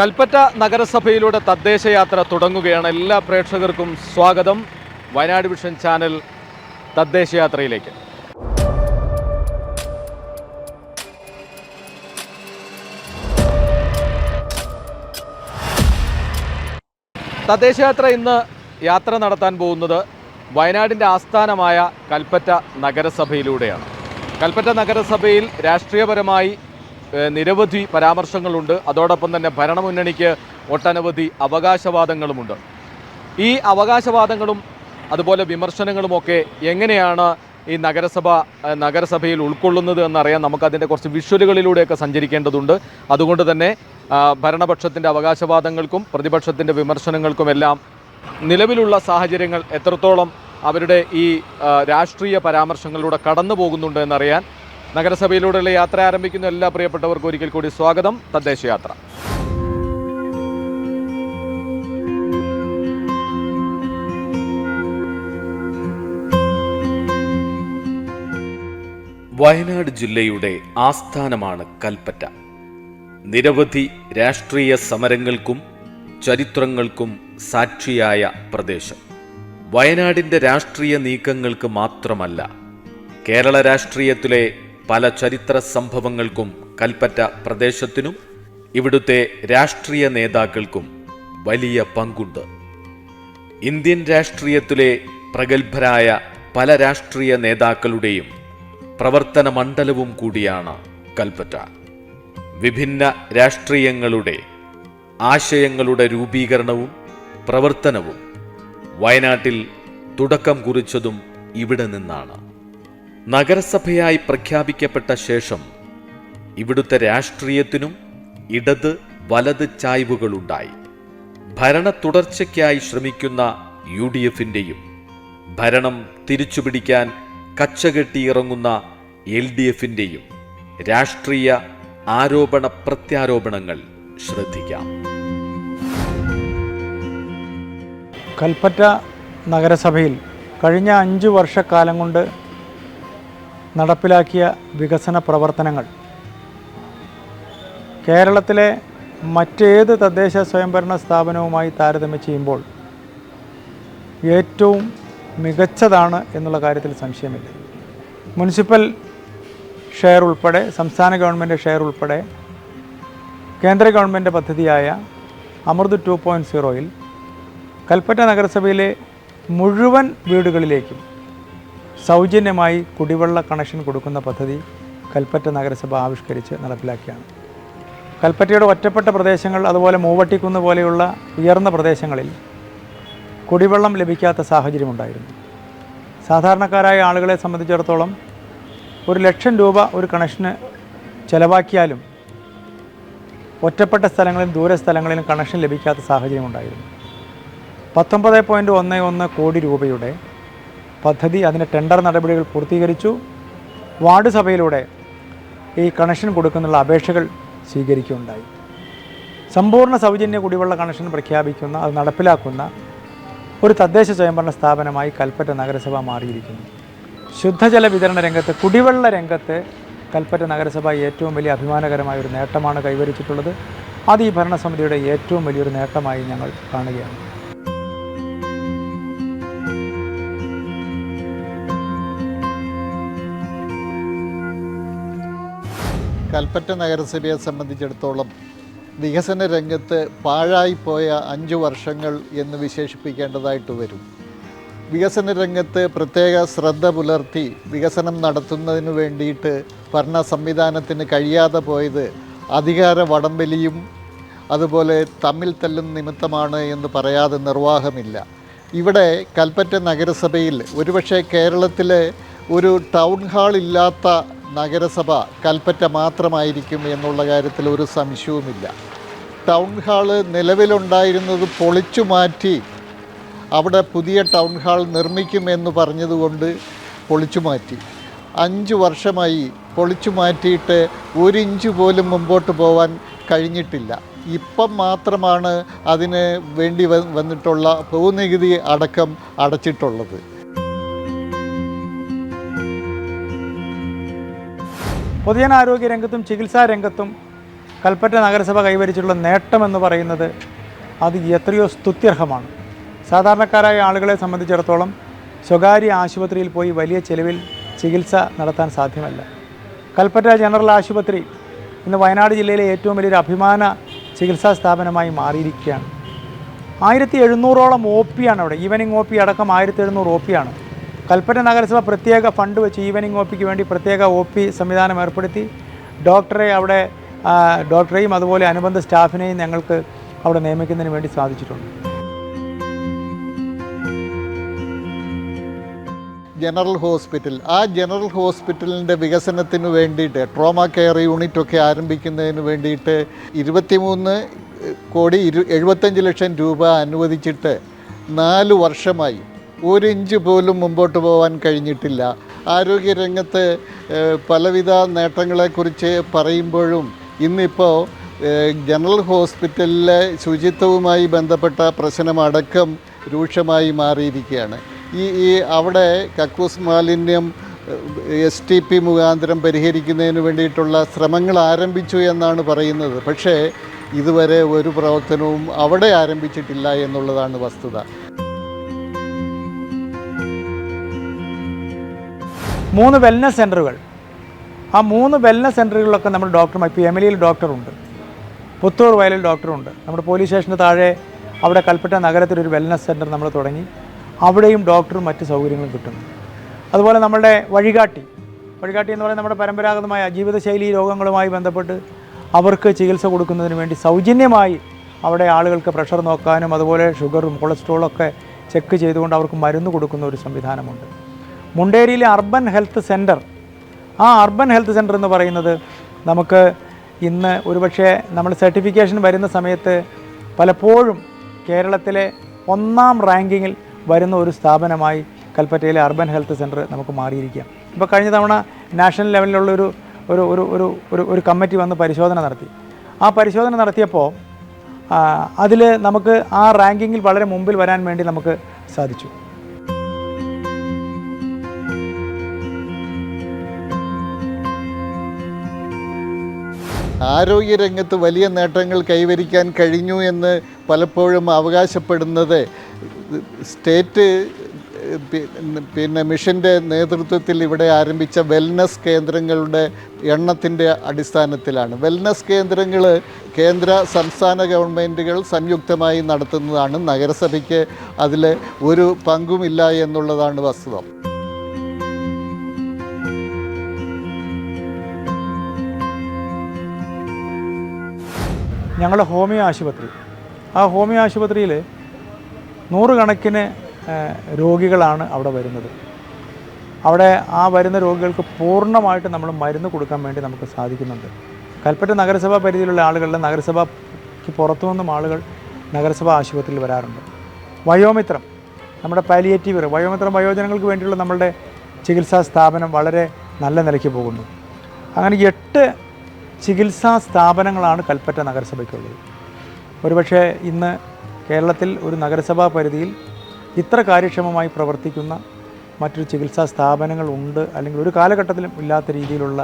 കൽപ്പറ്റ നഗരസഭയിലൂടെ തദ്ദേശയാത്ര തുടങ്ങുകയാണ് എല്ലാ പ്രേക്ഷകർക്കും സ്വാഗതം. വയനാട് വിഷൻ ചാനൽ തദ്ദേശയാത്രയിലേക്ക് തദ്ദേശയാത്ര ഇന്ന് യാത്ര നടത്താൻ പോകുന്നത് വയനാടിന്റെ ആസ്ഥാനമായ കൽപ്പറ്റ നഗരസഭയിലൂടെയാണ്. കൽപ്പറ്റ നഗരസഭയിൽ രാഷ്ട്രീയപരമായി നിരവധി പരാമർശങ്ങളുണ്ട്. അതോടൊപ്പം തന്നെ ഭരണമുന്നണിക്ക് ഒട്ടനവധി അവകാശവാദങ്ങളുമുണ്ട്. ഈ അവകാശവാദങ്ങളും അതുപോലെ വിമർശനങ്ങളുമൊക്കെ എങ്ങനെയാണ് ഈ നഗരസഭ നഗരസഭയിൽ ഉൾക്കൊള്ളുന്നത് എന്നറിയാൻ നമുക്ക് അതിന്റെ കുറച്ച് വിഷ്വലുകളിലൂടെയൊക്കെ സഞ്ചരിക്കേണ്ടതുണ്ട്. അതുകൊണ്ട് തന്നെ ഭരണപക്ഷത്തിന്റെ അവകാശവാദങ്ങൾക്കും പ്രതിപക്ഷത്തിന്റെ വിമർശനങ്ങൾക്കുമെല്ലാം നിലവിലുള്ള സാഹചര്യങ്ങൾ എത്രത്തോളം അവരുടെ ഈ രാഷ്ട്രീയ പരാമർശങ്ങളിലൂടെ കടന്നു പോകുന്നുണ്ട് എന്നറിയാൻ നഗരസഭയിലൂടെയുള്ള യാത്ര ആരംഭിക്കുന്ന എല്ലാ പ്രിയപ്പെട്ടവർക്കും ഒരിക്കൽ കൂടി സ്വാഗതം. തദ്ദേശ യാത്ര. വയനാട് ജില്ലയുടെ ആസ്ഥാനമാണ് കൽപ്പറ്റ. നിരവധി രാഷ്ട്രീയ സമരങ്ങൾക്കും ചരിത്രങ്ങൾക്കും സാക്ഷിയായ പ്രദേശം. വയനാടിന്റെ രാഷ്ട്രീയ നീക്കങ്ങൾക്ക് മാത്രമല്ല കേരള രാഷ്ട്രീയത്തിലെ പല ചരിത്ര സംഭവങ്ങൾക്കും കൽപ്പറ്റ പ്രദേശത്തിനും ഇവിടുത്തെ രാഷ്ട്രീയ നേതാക്കൾക്കും വലിയ പങ്കുണ്ട്. ഇന്ത്യൻ രാഷ്ട്രീയത്തിലെ പ്രഗത്ഭരായ പല രാഷ്ട്രീയ നേതാക്കളുടെയും പ്രവർത്തന മണ്ഡലവും കൂടിയാണ് കൽപ്പറ്റ. വിഭിന്ന രാഷ്ട്രീയങ്ങളുടെ ആശയങ്ങളുടെ രൂപീകരണവും പ്രവർത്തനവും വയനാട്ടിൽ തുടക്കം കുറിച്ചതും ഇവിടെ നിന്നാണ്. നഗരസഭയായി പ്രഖ്യാപിക്കപ്പെട്ട ശേഷം ഇവിടുത്തെ രാഷ്ട്രീയത്തിനും ഇടത് വലത് ചായ്വുകളുണ്ടായി. ഭരണ തുടർച്ചയ്ക്കായി ശ്രമിക്കുന്ന യു ഡി എഫിന്റെയും ഭരണം തിരിച്ചുപിടിക്കാൻ കച്ചകെട്ടിയിറങ്ങുന്ന എൽ ഡി എഫിന്റെയും രാഷ്ട്രീയ ആരോപണ പ്രത്യാരോപണങ്ങൾ ശ്രദ്ധിക്കാം. കൽപ്പറ്റ നഗരസഭയിൽ കഴിഞ്ഞ അഞ്ച് വർഷക്കാലം കൊണ്ട് നടപ്പിലാക്കിയ വികസന പ്രവർത്തനങ്ങൾ. കേരളത്തിലെ മറ്റേത് തദ്ദേശ സ്വയംഭരണ സ്ഥാപനവുമായി താരതമ്യം ചെയ്യുമ്പോൾ ഏറ്റവും മികച്ചതാണ് എന്നുള്ള കാര്യത്തിൽ സംശയമില്ല. മുനിസിപ്പൽ ഷെയർ ഉൾപ്പെടെ സംസ്ഥാന ഗവൺമെന്റ് ഷെയർ ഉൾപ്പെടെ കേന്ദ്ര ഗവൺമെന്റ് പദ്ധതിയായ അമൃത് ടു പോയിന്റ് സീറോയിൽ കൽപ്പറ്റ നഗരസഭയിലെ മുഴുവൻ വീടുകളിലേക്കും സൗജന്യമായി കുടിവെള്ള കണക്ഷൻ കൊടുക്കുന്ന പദ്ധതി കൽപ്പറ്റ നഗരസഭ ആവിഷ്കരിച്ച് നടപ്പിലാക്കിയാണ്. കൽപ്പറ്റയുടെ ഒറ്റപ്പെട്ട പ്രദേശങ്ങൾ അതുപോലെ മൂവട്ടിക്കുന്ന് പോലെയുള്ള ഉയർന്ന പ്രദേശങ്ങളിൽ കുടിവെള്ളം ലഭിക്കാത്ത സാഹചര്യമുണ്ടായിരുന്നു. സാധാരണക്കാരായ ആളുകളെ സംബന്ധിച്ചിടത്തോളം ഒരു ലക്ഷം രൂപ ഒരു കണക്ഷന് ചിലവാക്കിയാലും ഒറ്റപ്പെട്ട സ്ഥലങ്ങളിലും ദൂര സ്ഥലങ്ങളിലും കണക്ഷൻ ലഭിക്കാത്ത സാഹചര്യമുണ്ടായിരുന്നു. പത്തൊമ്പത് പോയിന്റ് ഒന്ന് ഒന്ന് കോടി രൂപയുടെ പദ്ധതി അതിന്റെ ടെൻഡർ നടപടികൾ പൂർത്തീകരിച്ചു. വാർഡ് സഭയിലൂടെ ഈ കണക്ഷൻ കൊടുക്കുന്നുള്ള അപേക്ഷകൾ സ്വീകരിക്കുകയുണ്ടായി. സമ്പൂർണ സൗജന്യ കുടിവെള്ള കണക്ഷൻ പ്രഖ്യാപിക്കുന്ന അത് നടപ്പിലാക്കുന്ന ഒരു തദ്ദേശ സ്വയംഭരണ സ്ഥാപനമായി കൽപ്പറ്റ നഗരസഭ മാറിയിരിക്കുന്നു. ശുദ്ധജല വിതരണ രംഗത്ത് കുടിവെള്ള രംഗത്ത് കൽപ്പറ്റ നഗരസഭ ഏറ്റവും വലിയ അഭിമാനകരമായ ഒരു നേട്ടമാണ് കൈവരിച്ചിട്ടുള്ളത്. അത് ഈ ഭരണസമിതിയുടെ ഏറ്റവും വലിയൊരു നേട്ടമായി ഞങ്ങൾ കാണുകയാണ്. കൽപ്പറ്റ നഗരസഭയെ സംബന്ധിച്ചിടത്തോളം വികസന രംഗത്ത് പാഴായിപ്പോയ അഞ്ച് വർഷങ്ങൾ എന്ന് വിശേഷിപ്പിക്കേണ്ടതായിട്ട് വരും. വികസന രംഗത്ത് പ്രത്യേക ശ്രദ്ധ പുലർത്തി വികസനം നടത്തുന്നതിന് വേണ്ടിയിട്ട് ഭരണ സംവിധാനത്തിന് കഴിയാതെ പോയത് അധികാര വടംവലിയും അതുപോലെ തമ്മിൽ തല്ലും നിമിത്തമാണ് എന്ന് പറയാതെ നിർവാഹമില്ല. ഇവിടെ കൽപ്പറ്റ നഗരസഭയിൽ ഒരുപക്ഷെ കേരളത്തിലെ ഒരു ടൗൺ ഹാൾ ഇല്ലാത്ത നഗരസഭ കൽപ്പറ്റ മാത്രമായിരിക്കും എന്നുള്ള കാര്യത്തിൽ ഒരു സംശയവുമില്ല. ടൗൺ ഹാൾ നിലവിലുണ്ടായിരുന്നത് പൊളിച്ചു മാറ്റി അവിടെ പുതിയ ടൗൺ ഹാൾ നിർമ്മിക്കുമെന്ന് പറഞ്ഞതുകൊണ്ട് പൊളിച്ചു മാറ്റി. അഞ്ച് വർഷമായി പൊളിച്ചു മാറ്റിയിട്ട് ഒരിഞ്ച് പോലും മുമ്പോട്ട് പോവാൻ കഴിഞ്ഞിട്ടില്ല. ഇപ്പം മാത്രമാണ് അതിന് വേണ്ടി വന്നിട്ടുള്ള ഭൂനികുതി അടക്കം അടച്ചിട്ടുള്ളത്. പൊതുജനാരോഗ്യ രംഗത്തും ചികിത്സാ രംഗത്തും കൽപ്പറ്റ നഗരസഭ കൈവരിച്ചിട്ടുള്ള നേട്ടമെന്ന് പറയുന്നത് അത് എത്രയോ സ്തുത്യർഹമാണ്. സാധാരണക്കാരായ ആളുകളെ സംബന്ധിച്ചിടത്തോളം സ്വകാര്യ ആശുപത്രിയിൽ പോയി വലിയ ചെലവിൽ ചികിത്സ നടത്താൻ സാധ്യമല്ല. കൽപ്പറ്റ ജനറൽ ആശുപത്രി ഇന്ന് വയനാട് ജില്ലയിലെ ഏറ്റവും വലിയൊരു അഭിമാന ചികിത്സാ സ്ഥാപനമായി മാറിയിരിക്കുകയാണ്. ആയിരത്തി എഴുന്നൂറോളം ഒ പി ആണ് അവിടെ ഈവനിങ് ഒ പി അടക്കം ആയിരത്തി എഴുന്നൂറ് ഒ പി ആണ്. കൽപ്പറ്റ നഗരസഭ പ്രത്യേക ഫണ്ട് വെച്ച് ഈവനിങ് ഒ പിക്ക് വേണ്ടി പ്രത്യേക ഒ പി സംവിധാനം ഏർപ്പെടുത്തി. ഡോക്ടറെ അവിടെ ഡോക്ടറെയും അതുപോലെ അനുബന്ധ സ്റ്റാഫിനെയും ഞങ്ങൾക്ക് അവിടെ നിയമിക്കുന്നതിന് വേണ്ടി സാധിച്ചിട്ടുണ്ട്. General hospital. ആ ജനറൽ ഹോസ്പിറ്റലിന്റെ വികസനത്തിന് വേണ്ടിയിട്ട് ട്രോമ കെയർ യൂണിറ്റ് ഒക്കെ ആരംഭിക്കുന്നതിന് വേണ്ടിയിട്ട് ഇരുപത്തിമൂന്ന് കോടി ഇരു എഴുപത്തഞ്ച് ലക്ഷം രൂപ അനുവദിച്ചിട്ട് നാല് വർഷമായി ഒരു ഇഞ്ച് പോലും മുമ്പോട്ട് പോകാൻ കഴിഞ്ഞിട്ടില്ല. ആരോഗ്യരംഗത്ത് പലവിധ നേട്ടങ്ങളെക്കുറിച്ച് പറയുമ്പോഴും ഇന്നിപ്പോൾ ജനറൽ ഹോസ്പിറ്റലിലെ ശുചിത്വവുമായി ബന്ധപ്പെട്ട പ്രശ്നമടക്കം രൂക്ഷമായി മാറിയിരിക്കുകയാണ്. ഈ ഈ അവിടെ കക്കൂസ് മാലിന്യം എസ് ടി പി മുഖാന്തരം പരിഹരിക്കുന്നതിന് വേണ്ടിയിട്ടുള്ള ശ്രമങ്ങൾ ആരംഭിച്ചു എന്നാണ് പറയുന്നത്. പക്ഷേ ഇതുവരെ ഒരു പ്രവർത്തനവും അവിടെ ആരംഭിച്ചിട്ടില്ല എന്നുള്ളതാണ് വസ്തുത. മൂന്ന് വെൽനസ് സെന്ററുകൾ ആ മൂന്ന് വെൽനസ് സെന്ററുകളിലൊക്കെ നമ്മൾ ഡോക്ടർമാർ ഇപ്പോൾ എമിലിയിൽ ഡോക്ടറുണ്ട് പുത്തൂർ വയലിൽ ഡോക്ടറുണ്ട് നമ്മുടെ പോലീസ് സ്റ്റേഷന് താഴെ അവിടെ കൽപ്പറ്റ നഗരത്തിലൊരു വെൽനസ് സെന്റർ നമ്മൾ തുടങ്ങി. അവിടെയും ഡോക്ടറും മറ്റ് സൗകര്യങ്ങളും കിട്ടുന്നു. അതുപോലെ നമ്മളുടെ വഴികാട്ടി. വഴികാട്ടി എന്ന് പറയുന്നത് നമ്മുടെ പരമ്പരാഗതമായ ജീവിതശൈലി രോഗങ്ങളുമായി ബന്ധപ്പെട്ട് അവർക്ക് ചികിത്സ കൊടുക്കുന്നതിന് വേണ്ടി സൗജന്യമായി അവിടെ ആളുകൾക്ക് പ്രഷർ നോക്കാനും അതുപോലെ ഷുഗറും കൊളസ്ട്രോളും ഒക്കെ ചെക്ക് ചെയ്തുകൊണ്ട് അവർക്ക് മരുന്ന് കൊടുക്കുന്ന ഒരു സംവിധാനമുണ്ട്. മുണ്ടേരിയിലെ അർബൻ ഹെൽത്ത് സെന്റർ ആ അർബൻ ഹെൽത്ത് സെന്റർ എന്ന് പറയുന്നത് നമുക്ക് ഇന്ന് ഒരുപക്ഷെ നമ്മൾ സർട്ടിഫിക്കേഷൻ വരുന്ന സമയത്ത് പലപ്പോഴും കേരളത്തിലെ ഒന്നാം റാങ്കിങ്ങിൽ വരുന്ന ഒരു സ്ഥാപനമായി കൽപ്പറ്റയിലെ അർബൻ ഹെൽത്ത് സെന്റർ നമുക്ക് മാറിയിരിക്കാം. ഇപ്പോൾ കഴിഞ്ഞ തവണ നാഷണൽ ലെവലിലുള്ള ഒരു ഒരു ഒരു ഒരു ഒരു ഒരു കമ്മിറ്റി വന്ന് പരിശോധന നടത്തി. ആ പരിശോധന നടത്തിയപ്പോൾ അതിൽ നമുക്ക് ആ റാങ്കിങ്ങിൽ വളരെ മുമ്പിൽ വരാൻ വേണ്ടി നമുക്ക് സാധിച്ചു. ആരോഗ്യരംഗത്ത് വലിയ നേട്ടങ്ങൾ കൈവരിക്കാൻ കഴിഞ്ഞു എന്ന് പലപ്പോഴും അവകാശപ്പെടുന്നത് സ്റ്റേറ്റ് പിന്നെ മിഷന്റെ നേതൃത്വത്തിൽ ഇവിടെ ആരംഭിച്ച വെൽനസ് കേന്ദ്രങ്ങളുടെ എണ്ണത്തിന്റെ അടിസ്ഥാനത്തിലാണ്. വെൽനസ് കേന്ദ്രങ്ങൾ കേന്ദ്ര സംസ്ഥാന ഗവൺമെന്റുകൾ സംയുക്തമായി നടത്തുന്നതാണ്. നഗരസഭയ്ക്ക് അതിൽ ഒരു പങ്കുമില്ല എന്നുള്ളതാണ് വസ്തുത. ഞങ്ങളുടെ ഹോമിയോ ആശുപത്രി. ആ ഹോമിയോ ആശുപത്രിയിൽ നൂറുകണക്കിന് രോഗികളാണ് അവിടെ വരുന്നത്. അവിടെ ആ വരുന്ന രോഗികൾക്ക് പൂർണമായിട്ട് നമ്മൾ മരുന്ന് കൊടുക്കാൻ വേണ്ടി നമുക്ക് സാധിക്കുന്നുണ്ട്. കൽപ്പറ്റ നഗരസഭാ പരിധിയിലുള്ള ആളുകളുടെ നഗരസഭയ്ക്ക് പുറത്തു നിന്നും ആളുകൾ നഗരസഭാ ആശുപത്രിയിൽ വരാറുണ്ട്. വയോമിത്രം നമ്മുടെ പാലിയേറ്റീവ് വയോമിത്രം വയോജനങ്ങൾക്ക് വേണ്ടിയുള്ള നമ്മളുടെ ചികിത്സാ സ്ഥാപനം വളരെ നല്ല നിലയ്ക്ക് പോകുന്നു. അങ്ങനെ എട്ട് ചികിത്സാ സ്ഥാപനങ്ങളാണ് കൽപ്പറ്റ നഗരസഭയ്ക്കുള്ളത്. ഒരുപക്ഷെ ഇന്ന് കേരളത്തിൽ ഒരു നഗരസഭാ പരിധിയിൽ ഇത്ര കാര്യക്ഷമമായി പ്രവർത്തിക്കുന്ന മറ്റൊരു ചികിത്സാ സ്ഥാപനങ്ങൾ ഉണ്ട് അല്ലെങ്കിൽ ഒരു കാലഘട്ടത്തിലും ഇല്ലാത്ത രീതിയിലുള്ള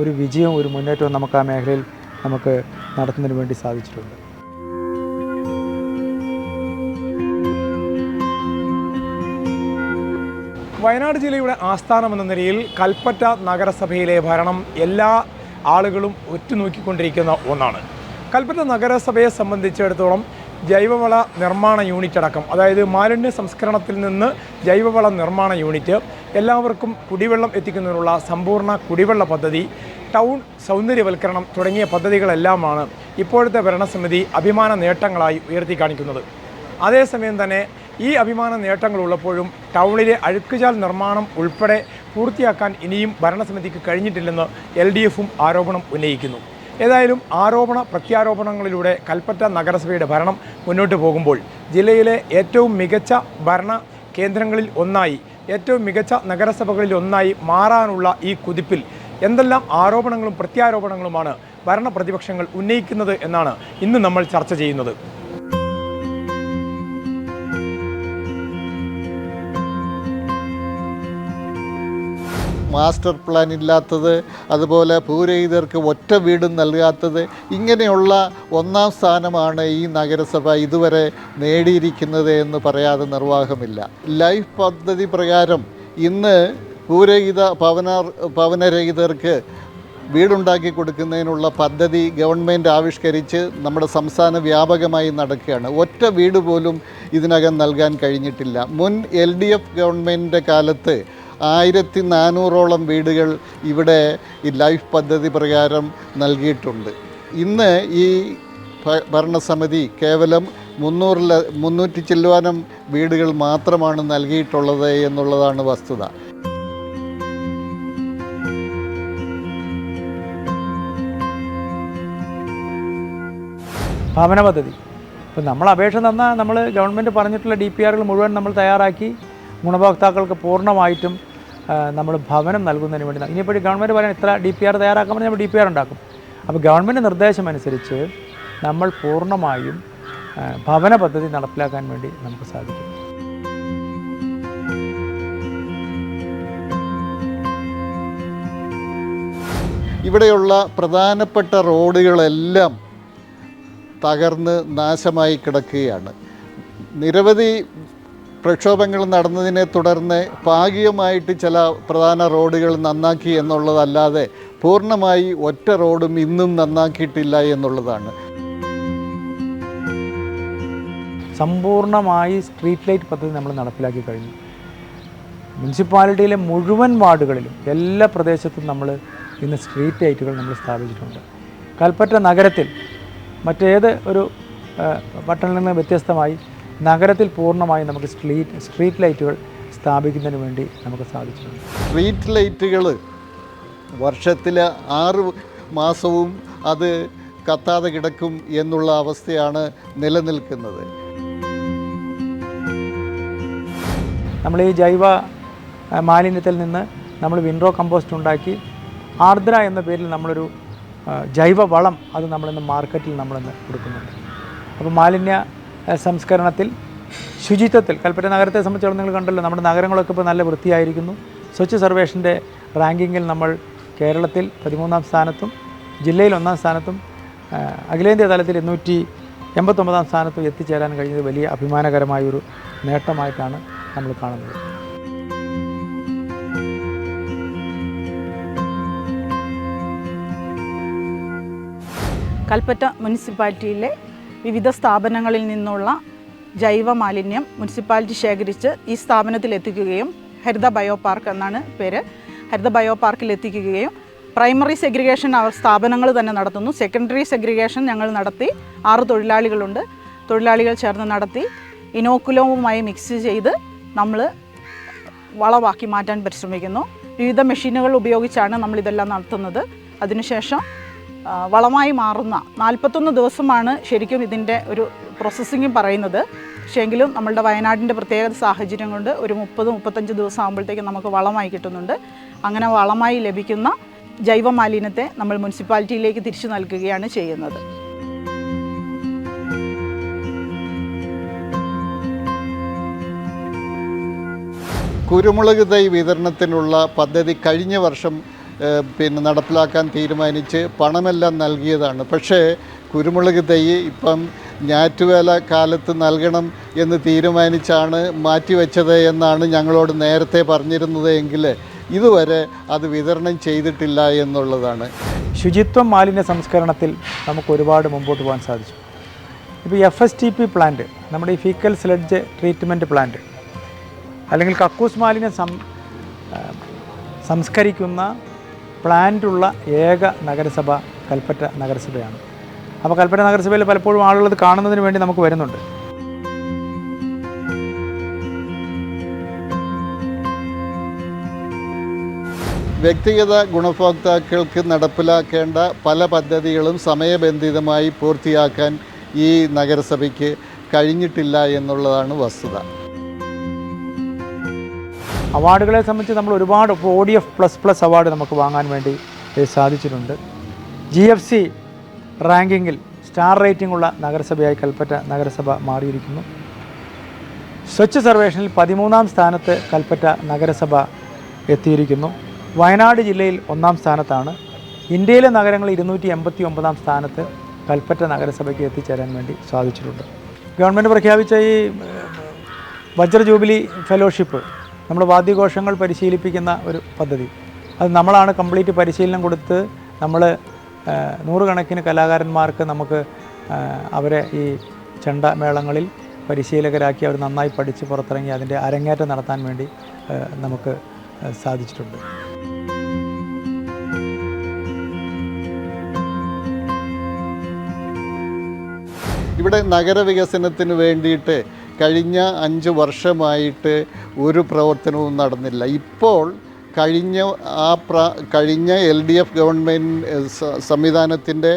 ഒരു വിജയവും ഒരു മുന്നേറ്റവും നമുക്ക് ആ മേഖലയിൽ നമുക്ക് നടത്തുന്നതിന് വേണ്ടി സാധിച്ചിട്ടുണ്ട്. വയനാട് ജില്ലയുടെ ആസ്ഥാനം എന്ന നിലയിൽ കൽപ്പറ്റ നഗരസഭയിലെ ഭരണം എല്ലാ ആളുകളും ഉറ്റുനോക്കിക്കൊണ്ടിരിക്കുന്ന ഒന്നാണ്. കൽപ്പറ്റ നഗരസഭയെ സംബന്ധിച്ചിടത്തോളം ജൈവവള നിർമ്മാണ യൂണിറ്റ് അടക്കം അതായത് മാലിന്യ സംസ്കരണത്തിൽ നിന്ന് ജൈവവള നിർമ്മാണ യൂണിറ്റ് എല്ലാവർക്കും കുടിവെള്ളം എത്തിക്കുന്നതിനുള്ള സമ്പൂർണ കുടിവെള്ള പദ്ധതി ടൗൺ സൗന്ദര്യവൽക്കരണം തുടങ്ങിയ പദ്ധതികളെല്ലാമാണ് ഇപ്പോഴത്തെ ഭരണസമിതി അഭിമാന നേട്ടങ്ങളായി ഉയർത്തി കാണിക്കുന്നത് അതേസമയം തന്നെ ഈ അഭിമാന നേട്ടങ്ങളുള്ളപ്പോഴും ടൗണിലെ അഴുക്കുചാൽ നിർമ്മാണം ഉൾപ്പെടെ പൂർത്തിയാക്കാൻ ഇനിയും ഭരണസമിതിക്ക് കഴിഞ്ഞിട്ടില്ലെന്ന് എൽ ഡി എഫും ആരോപണം ഉന്നയിക്കുന്നു. ഏതായാലും ആരോപണ പ്രത്യാരോപണങ്ങളിലൂടെ കൽപ്പറ്റ നഗരസഭയുടെ ഭരണം മുന്നോട്ട് പോകുമ്പോൾ ജില്ലയിലെ ഏറ്റവും മികച്ച ഭരണ കേന്ദ്രങ്ങളിൽ ഒന്നായി ഏറ്റവും മികച്ച നഗരസഭകളിൽ ഒന്നായി മാറാനുള്ള ഈ കുതിപ്പിൽ എന്തെല്ലാം ആരോപണങ്ങളും പ്രത്യാരോപണങ്ങളുമാണ് ഭരണ പ്രതിപക്ഷങ്ങൾ ഉന്നയിക്കുന്നത് എന്നാണ് ഇന്ന് നമ്മൾ ചർച്ച ചെയ്യുന്നത്. മാസ്റ്റർ പ്ലാൻ ഇല്ലാത്തത് അതുപോലെ ഭൂരഹിതർക്ക് ഒറ്റ വീടും നൽകാത്തത് ഇങ്ങനെയുള്ള ഒന്നാം സ്ഥാനമാണ് ഈ നഗരസഭ ഇതുവരെ നേടിയിരിക്കുന്നത് എന്ന് പറയാതെ നിർവാഹമില്ല. ലൈഫ് പദ്ധതി പ്രകാരം ഇന്ന് ഭൂരഹിത ഭവന ഭവനരഹിതർക്ക് വീടുണ്ടാക്കി കൊടുക്കുന്നതിനുള്ള പദ്ധതി ഗവൺമെന്റ് ആവിഷ്കരിച്ച് നമ്മുടെ സംസ്ഥാന വ്യാപകമായി നടക്കുകയാണ്. ഒറ്റ വീട് പോലും ഇതിനകം നൽകാൻ കഴിഞ്ഞിട്ടില്ല. മുൻ എൽ ഡി എഫ് ഗവൺമെന്റിന്റെ കാലത്ത് ആയിരത്തി നാനൂറോളം വീടുകൾ ഇവിടെ ഈ ലൈഫ് പദ്ധതി പ്രകാരം നൽകിയിട്ടുണ്ട്. ഇന്ന് ഈ ഭരണസമിതി കേവലം മുന്നൂറിൽ മുന്നൂറ്റി ചെല്ലുവാനും വീടുകൾ മാത്രമാണ് നൽകിയിട്ടുള്ളത് എന്നുള്ളതാണ് വസ്തുത. ഭവന പദ്ധതി. ഇപ്പം നമ്മൾ അപേക്ഷ തന്നാൽ നമ്മൾ ഗവൺമെന്റ് പറഞ്ഞിട്ടുള്ള ഡി പി ആറുകൾ മുഴുവൻ നമ്മൾ തയ്യാറാക്കി ഗുണഭോക്താക്കൾക്ക് പൂർണമായിട്ടും നമ്മൾ ഭവനം നൽകുന്നതിന് വേണ്ടി ഇനിയിപ്പോൾ ഗവൺമെന്റ് പറയാൻ ഇത്ര ഡി പി ആർ തയ്യാറാക്കുമ്പോൾ നമ്മൾ ഡി പി ആർ ഉണ്ടാക്കും. അപ്പോൾ ഗവൺമെന്റ് നിർദ്ദേശം അനുസരിച്ച് നമ്മൾ പൂർണമായും ഭവന പദ്ധതി നടപ്പിലാക്കാൻ വേണ്ടി നമുക്ക് സാധിക്കും. ഇവിടെയുള്ള പ്രധാനപ്പെട്ട റോഡുകളെല്ലാം തകർന്ന് നാശമായി കിടക്കുകയാണ്. നിരവധി പ്രക്ഷോഭങ്ങൾ നടന്നതിനെ തുടർന്ന് ഭാഗികമായിട്ട് ചില പ്രധാന റോഡുകൾ നന്നാക്കി എന്നുള്ളതല്ലാതെ പൂർണമായി ഒറ്റ റോഡും ഇന്നും നന്നാക്കിയിട്ടില്ല എന്നുള്ളതാണ്. സമ്പൂർണമായി സ്ട്രീറ്റ് ലൈറ്റ് പദ്ധതി നമ്മൾ നടപ്പിലാക്കി കഴിഞ്ഞു. മുനിസിപ്പാലിറ്റിയിലെ മുഴുവൻ വാർഡുകളിലും എല്ലാ പ്രദേശത്തും നമ്മൾ ഇന്ന് സ്ട്രീറ്റ് ലൈറ്റുകൾ നമ്മൾ സ്ഥാപിച്ചിട്ടുണ്ട്. കൽപ്പറ്റ നഗരത്തിൽ മറ്റേത് ഒരു പട്ടണത്തിൽ നിന്ന് വ്യത്യസ്തമായി നഗരത്തിൽ പൂർണമായി നമുക്ക് സ്ട്രീറ്റ് സ്ട്രീറ്റ് ലൈറ്റുകൾ സ്ഥാപിക്കുന്നതിന് വേണ്ടി നമുക്ക് സാധിച്ചിട്ടുണ്ട്. സ്ട്രീറ്റ് ലൈറ്റുകൾ വർഷത്തിൽ ആറ് മാസവും അത് കത്താതെ കിടക്കും എന്നുള്ള അവസ്ഥയാണ് നിലനിൽക്കുന്നത്. നമ്മൾ ഈ ജൈവ മാലിന്യത്തിൽ നിന്ന് നമ്മൾ വിൻഡോ കമ്പോസ്റ്റ് ഉണ്ടാക്കി ആർദ്ര എന്ന പേരിൽ നമ്മളൊരു ജൈവ വളം അത് നമ്മളിന്ന് മാർക്കറ്റിൽ നമ്മളിന്ന് കൊടുക്കുന്നുണ്ട്. അപ്പോൾ മാലിന്യ സംസ്കരണത്തിൽ ശുചിത്വത്തിൽ കൽപ്പറ്റ നഗരത്തെ സംബന്ധിച്ചിടത്തോളം നിങ്ങൾ കണ്ടല്ലോ നമ്മുടെ നഗരങ്ങളൊക്കെ ഇപ്പോൾ നല്ല വൃത്തിയായിരിക്കുന്നു. സ്വച്ഛ് സർവേഷന്റെ റാങ്കിങ്ങിൽ നമ്മൾ കേരളത്തിൽ പതിമൂന്നാം സ്ഥാനത്തും ജില്ലയിൽ ഒന്നാം സ്ഥാനത്തും അഖിലേന്ത്യാ തലത്തിൽ ഇരുന്നൂറ്റി എൺപത്തൊമ്പതാം സ്ഥാനത്തും എത്തിച്ചേരാൻ കഴിഞ്ഞത് വലിയ അഭിമാനകരമായൊരു നേട്ടമായിട്ടാണ് നമ്മൾ കാണുന്നത്. കൽപ്പറ്റ മുനിസിപ്പാലിറ്റിയിലെ വിവിധ സ്ഥാപനങ്ങളിൽ നിന്നുള്ള ജൈവ മാലിന്യം മുനിസിപ്പാലിറ്റി ശേഖരിച്ച് ഈ സ്ഥാപനത്തിൽ എത്തിക്കുകയും ഹരിത ബയോ പാർക്ക് എന്നാണ് പേര്. ഹരിത ബയോ പാർക്കിൽ എത്തിക്കുകയും പ്രൈമറി സെഗ്രിഗേഷൻ അവർ സ്ഥാപനങ്ങൾ തന്നെ നടത്തുന്നു. സെക്കൻഡറി സെഗ്രിഗേഷൻ ഞങ്ങൾ നടത്തി. ആറ് തൊഴിലാളികളുണ്ട്. തൊഴിലാളികൾ ചേർന്ന് നടത്തി. ഇനോക്കുലവുമായി മിക്സ് ചെയ്ത് നമ്മൾ വളമാക്കി മാറ്റാൻ പരിശ്രമിക്കുന്നു. വിവിധ മെഷീനുകൾ ഉപയോഗിച്ചാണ് നമ്മളിതെല്ലാം നടത്തുന്നത്. അതിനുശേഷം വളമായി മാറുന്ന നാൽപ്പത്തൊന്ന് ദിവസമാണ് ശരിക്കും ഇതിന്റെ ഒരു പ്രോസസ്സിങ്ങും പറയുന്നത്. പക്ഷേ എങ്കിലും നമ്മളുടെ വയനാടിന്റെ പ്രത്യേക സാഹചര്യം കൊണ്ട് ഒരു മുപ്പത് മുപ്പത്തഞ്ച് ദിവസം ആകുമ്പോഴത്തേക്കും നമുക്ക് വളമായി കിട്ടുന്നുണ്ട്. അങ്ങനെ വളമായി ലഭിക്കുന്ന ജൈവ മാലിന്യത്തെ നമ്മൾ മുനിസിപ്പാലിറ്റിയിലേക്ക് തിരിച്ചു നൽകുകയാണ് ചെയ്യുന്നത്. കുരുമുളക് തൈ വിതരണത്തിനുള്ള പദ്ധതി കഴിഞ്ഞ വർഷം പിന്നെ നടപ്പിലാക്കാൻ തീരുമാനിച്ച് പണമെല്ലാം നൽകിയതാണ്. പക്ഷേ കുരുമുളക് തൈ ഇപ്പം ഞാറ്റുവേല കാലത്ത് നൽകണം എന്ന് തീരുമാനിച്ചാണ് മാറ്റിവെച്ചത് എന്നാണ് ഞങ്ങളോട് നേരത്തെ പറഞ്ഞിരുന്നത് എങ്കിൽ ഇതുവരെ അത് വിതരണം ചെയ്തിട്ടില്ല എന്നുള്ളതാണ്. ശുചിത്വം മാലിന്യ സംസ്കരണത്തിൽ നമുക്ക് ഒരുപാട് മുമ്പോട്ട് പോകാൻ സാധിച്ചു. ഇപ്പോൾ F S T P plant നമ്മുടെ ഈ ഫീക്കൽ സ്ലഡ്ജ് ട്രീറ്റ്മെന്റ് പ്ലാന്റ് അല്ലെങ്കിൽ കക്കൂസ് മാലിന്യം സംസ്കരിക്കുന്ന പ്ലാന്റുള്ള ഏക നഗരസഭ കൽപ്പറ്റ നഗരസഭയാണ്. അപ്പോൾ കൽപ്പറ്റ നഗരസഭയിൽ പലപ്പോഴും ആളുകൾ ഇത് കാണുന്നതിന് വേണ്ടി നമുക്ക് വരുന്നുണ്ട്. വ്യക്തിഗത ഗുണഭോക്താക്കൾക്ക് നടപ്പിലാക്കേണ്ട പല പദ്ധതികളും സമയബന്ധിതമായി പൂർത്തിയാക്കാൻ ഈ നഗരസഭയ്ക്ക് കഴിഞ്ഞിട്ടില്ല എന്നുള്ളതാണ് വസ്തുത. അവാർഡുകളെ സംബന്ധിച്ച് നമ്മൾ ഒരുപാട് O D F plus plus award നമുക്ക് വാങ്ങാൻ വേണ്ടി സാധിച്ചിട്ടുണ്ട്. ജി എഫ് സി റാങ്കിങ്ങിൽ സ്റ്റാർ റേറ്റിംഗ് ഉള്ള നഗരസഭയായി കൽപ്പറ്റ നഗരസഭ മാറിയിരിക്കുന്നു. സ്വച്ഛ് സർവേഷനിൽ പതിമൂന്നാം സ്ഥാനത്ത് കൽപ്പറ്റ നഗരസഭ എത്തിയിരിക്കുന്നു. വയനാട് ജില്ലയിൽ ഒന്നാം സ്ഥാനത്താണ്. ഇന്ത്യയിലെ നഗരങ്ങൾ ഇരുന്നൂറ്റി എൺപത്തി ഒമ്പതാം സ്ഥാനത്ത് കൽപ്പറ്റ നഗരസഭയ്ക്ക് എത്തിച്ചേരാൻ വേണ്ടി സാധിച്ചിട്ടുണ്ട്. ഗവൺമെന്റ് പ്രഖ്യാപിച്ച ഈ വജ്ര ജൂബിലി ഫെലോഷിപ്പ് നമ്മുടെ വാദ്യഘോഷങ്ങൾ പരിശീലിപ്പിക്കുന്ന ഒരു പദ്ധതി. അത് നമ്മളാണ് കംപ്ലീറ്റ് പരിശീലനം കൊടുത്ത് നമ്മൾ നൂറുകണക്കിന് കലാകാരന്മാർക്ക് നമുക്ക് അവരെ ഈ ചെണ്ട മേളങ്ങളിൽ പരിശീലകരാക്കി അവർ നന്നായി പഠിച്ച് പുറത്തിറങ്ങി അതിന്റെ അരങ്ങേറ്റം നടത്താൻ വേണ്ടി നമുക്ക് സാധിച്ചിട്ടുണ്ട്. ഇവിടെ നഗരവികസനത്തിന് വേണ്ടിയിട്ട് കഴിഞ്ഞ അഞ്ച് വർഷമായിട്ട് ഒരു പ്രവർത്തനവും നടന്നില്ല. ഇപ്പോൾ കഴിഞ്ഞ ആ പ്ര കഴിഞ്ഞ എൽ ഡി എഫ് ഗവൺമെന്റ് സംവിധാനത്തിന്റെ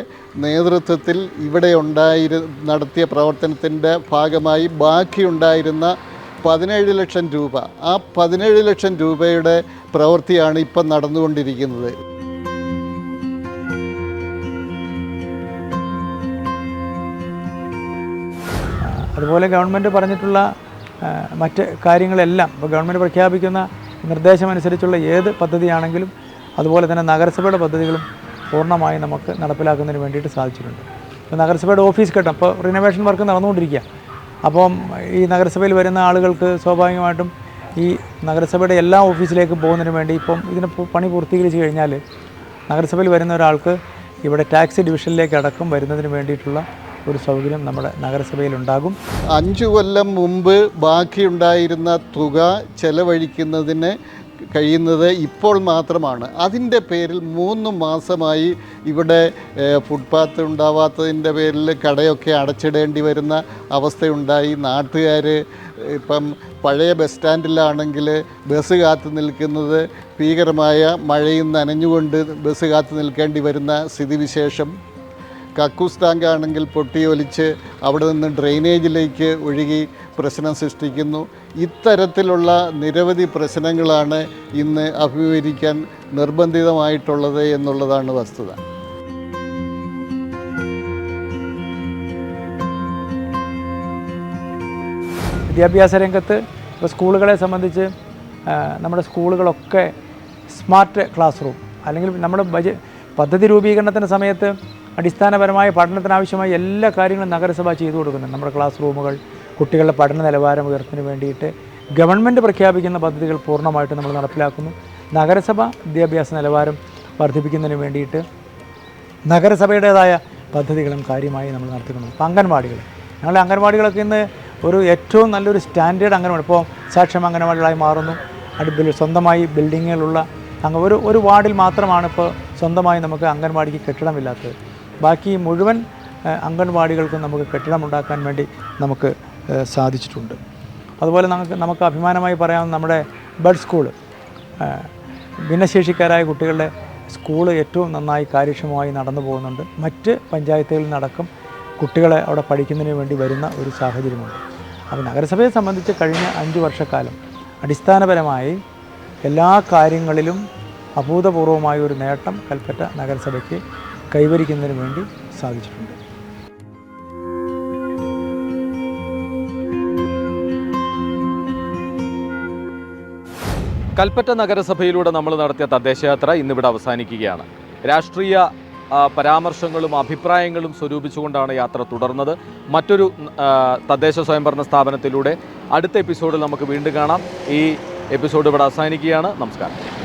നേതൃത്വത്തിൽ ഇവിടെ ഉണ്ടായിരു നടത്തിയ പ്രവർത്തനത്തിന്റെ ഭാഗമായി ബാക്കിയുണ്ടായിരുന്ന പതിനേഴ് ലക്ഷം രൂപ. ആ പതിനേഴ് ലക്ഷം രൂപയുടെ പ്രവൃത്തിയാണ് ഇപ്പം നടന്നുകൊണ്ടിരിക്കുന്നത്. അതുപോലെ ഗവൺമെന്റ് പറഞ്ഞിട്ടുള്ള മറ്റ് കാര്യങ്ങളെല്ലാം ഇപ്പോൾ ഗവൺമെന്റ് പ്രഖ്യാപിക്കുന്ന നിർദ്ദേശമനുസരിച്ചുള്ള ഏത് പദ്ധതിയാണെങ്കിലും അതുപോലെ തന്നെ നഗരസഭയുടെ പദ്ധതികളും പൂർണമായി നമുക്ക് നടപ്പിലാക്കുന്നതിന് വേണ്ടിയിട്ട് സാധിച്ചിട്ടുണ്ട്. ഇപ്പോൾ നഗരസഭയുടെ ഓഫീസ് കെട്ടം ഇപ്പോൾ റിനോവേഷൻ വർക്ക് നടന്നുകൊണ്ടിരിക്കുക. അപ്പം ഈ നഗരസഭയിൽ വരുന്ന ആളുകൾക്ക് സ്വാഭാവികമായിട്ടും ഈ നഗരസഭയുടെ എല്ലാ ഓഫീസിലേക്കും പോകുന്നതിന് വേണ്ടി ഇപ്പം ഇതിന് പണി പൂർത്തീകരിച്ച് കഴിഞ്ഞാൽ നഗരസഭയിൽ വരുന്ന ഒരാൾക്ക് ഇവിടെ ടാക്സി ഡിവിഷനിലേക്ക് അടക്കം വരുന്നതിന് വേണ്ടിയിട്ടുള്ള ഒരു സൗകര്യം നമ്മുടെ നഗരസഭയിൽ ഉണ്ടാകും അഞ്ചു കൊല്ലം മുമ്പ് ബാക്കിയുണ്ടായിരുന്ന തുക ചെലവഴിക്കുന്നതിന് കഴിയുന്നത് ഇപ്പോൾ മാത്രമാണ്. അതിന്റെ പേരിൽ മൂന്ന് മാസമായി ഇവിടെ ഫുട്പാത്ത് ഉണ്ടാവാത്തതിന്റെ പേരിൽ കടയൊക്കെ അടച്ചിടേണ്ടി വരുന്ന അവസ്ഥയുണ്ടായി. നാട്ടുകാർ ഇപ്പം പഴയ ബസ് സ്റ്റാൻഡിലാണെങ്കിൽ ബസ് കാത്തു നിൽക്കുന്നത് ഭീകരമായ മഴയിൽ നനഞ്ഞുകൊണ്ട് ബസ് കാത്തു നിൽക്കേണ്ടി വരുന്ന സ്ഥിതിവിശേഷം. കക്കൂസ് ടാങ്ക് ആണെങ്കിൽ പൊട്ടിയൊലിച്ച് അവിടെ നിന്ന് ഡ്രെയിനേജിലേക്ക് ഒഴുകി പ്രശ്നം സൃഷ്ടിക്കുന്നു. ഇത്തരത്തിലുള്ള നിരവധി പ്രശ്നങ്ങളാണ് ഇന്ന് അഭിമുഖീകരിക്കാൻ നിർബന്ധിതമായിട്ടുള്ളത് എന്നുള്ളതാണ് വസ്തുത. വിദ്യാഭ്യാസ രംഗത്ത് ഇപ്പോൾ സ്കൂളുകളെ സംബന്ധിച്ച് നമ്മുടെ സ്കൂളുകളൊക്കെ സ്മാർട്ട് ക്ലാസ് റൂം അല്ലെങ്കിൽ നമ്മുടെ ബജ പദ്ധതി രൂപീകരണത്തിന്റെ സമയത്ത് അടിസ്ഥാനപരമായ പഠനത്തിനാവശ്യമായ എല്ലാ കാര്യങ്ങളും നഗരസഭ ചെയ്തു കൊടുക്കുന്നുണ്ട്. നമ്മുടെ ക്ലാസ് റൂമുകൾ കുട്ടികളുടെ പഠന നിലവാരം ഉയർത്തുന്നതിന് വേണ്ടിയിട്ട് ഗവൺമെന്റ് പ്രഖ്യാപിക്കുന്ന പദ്ധതികൾ പൂർണമായിട്ട് നമ്മൾ നടപ്പിലാക്കുന്നു. നഗരസഭ വിദ്യാഭ്യാസ നിലവാരം വർദ്ധിപ്പിക്കുന്നതിന് വേണ്ടിയിട്ട് നഗരസഭയുടേതായ പദ്ധതികളും കാര്യമായി നമ്മൾ നടത്തിക്കുന്നു ഇപ്പോൾ അംഗൻവാടികൾ. ഞങ്ങളുടെ അംഗൻവാടികളൊക്കെ ഇന്ന് ഒരു ഏറ്റവും നല്ലൊരു സ്റ്റാൻഡേർഡ് അംഗൻവാടി. ഇപ്പോൾ സാക്ഷ്യം അംഗൻവാടികളായി മാറുന്നു. അടുപ്പിൽ സ്വന്തമായി ബിൽഡിങ്ങുകളുള്ള അങ്ങ് ഒരു ഒരു വാർഡിൽ മാത്രമാണ് ഇപ്പോൾ സ്വന്തമായി നമുക്ക് അംഗൻവാടിക്ക് കെട്ടിടമില്ലാത്തത്. ബാക്കി മുഴുവൻ അംഗൻവാടികൾക്കും നമുക്ക് കെട്ടിടമുണ്ടാക്കാൻ വേണ്ടി നമുക്ക് സാധിച്ചിട്ടുണ്ട്. അതുപോലെ നമുക്ക് നമുക്ക് അഭിമാനമായി പറയാവുന്ന നമ്മുടെ ബഡ് സ്കൂൾ ഭിന്നശേഷിക്കാരായ കുട്ടികളുടെ സ്കൂൾ ഏറ്റവും നന്നായി കാര്യക്ഷമമായി നടന്നു പോകുന്നുണ്ട്. മറ്റ് പഞ്ചായത്തുകളിൽ നടക്കും കുട്ടികളെ അവിടെ പഠിക്കുന്നതിന് വേണ്ടി വരുന്ന ഒരു സാഹചര്യമുണ്ട്. അപ്പോൾ നഗരസഭയെ സംബന്ധിച്ച് കഴിഞ്ഞ അഞ്ച് വർഷക്കാലം അടിസ്ഥാനപരമായി എല്ലാ കാര്യങ്ങളിലും അഭൂതപൂർവമായ ഒരു നേട്ടം കൽപ്പറ്റ നഗരസഭയ്ക്ക് കൈവരിക്കുന്നതിന് വേണ്ടി സാധിച്ചിട്ടുണ്ട്. കൽപ്പറ്റ നഗരസഭയിലൂടെ നമ്മൾ നടത്തിയ തദ്ദേശയാത്ര ഇന്നിവിടെ അവസാനിക്കുകയാണ്. രാഷ്ട്രീയ പരാമർശങ്ങളും അഭിപ്രായങ്ങളും സ്വരൂപിച്ചുകൊണ്ടാണ് യാത്ര തുടർന്നത്. മറ്റൊരു തദ്ദേശ സ്വയംഭരണ സ്ഥാപനത്തിലൂടെ അടുത്ത എപ്പിസോഡിൽ നമുക്ക് വീണ്ടും കാണാം. ഈ എപ്പിസോഡ് ഇവിടെ അവസാനിക്കുകയാണ്. നമസ്കാരം.